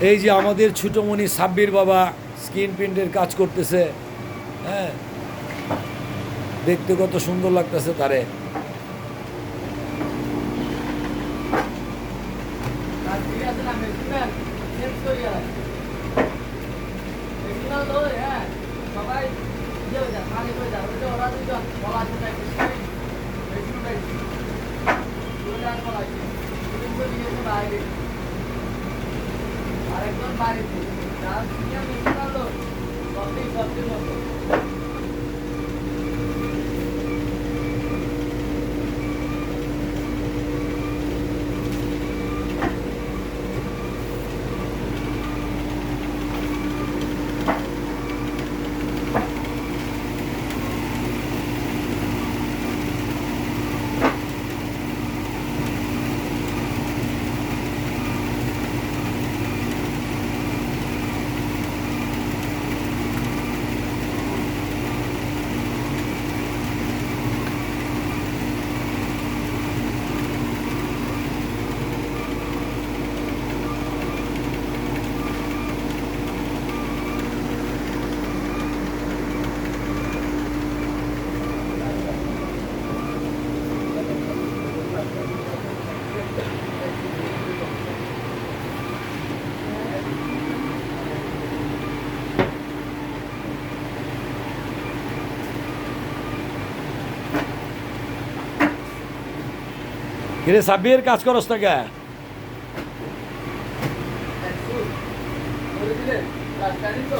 এই যে আমাদের ছোটমণি সাব্বির বাবা স্কিন প্রিন্টের কাজ করতেছে হ্যাঁ? দেখতে কত সুন্দর লাগতেছে তারে। সবাই ইয়ে বাড়িতে। তার মিশনাল লোক সবই সবটির মতো কিরে সাব্বির কাজ করস না কে করে দিলে রাজধানী তো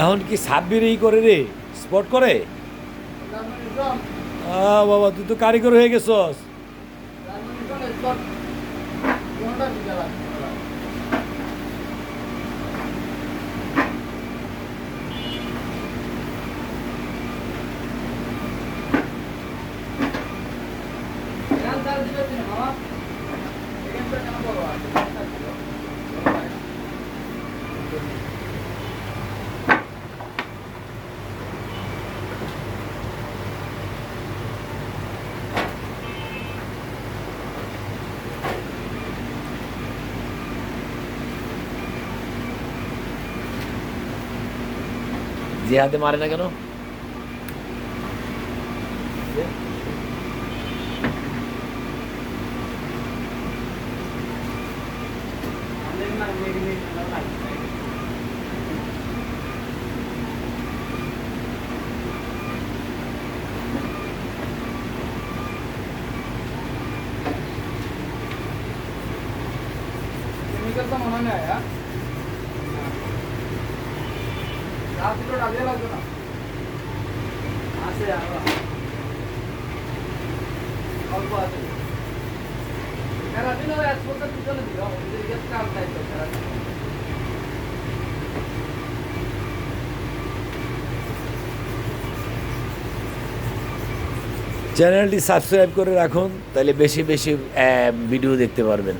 এখন কি সাব্বির এই করে রে? স্পট করে? বাবা তুই তো কারিগর হয়ে গেছস। যে হাতে মারে না কেন কেমিক্যাল তো মনে চ্যানেলটি সাবস্ক্রাইব করে রাখুন তাহলে বেশি বেশি ভিডিও দেখতে পারবেন।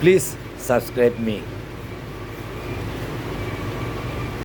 Please subscribe me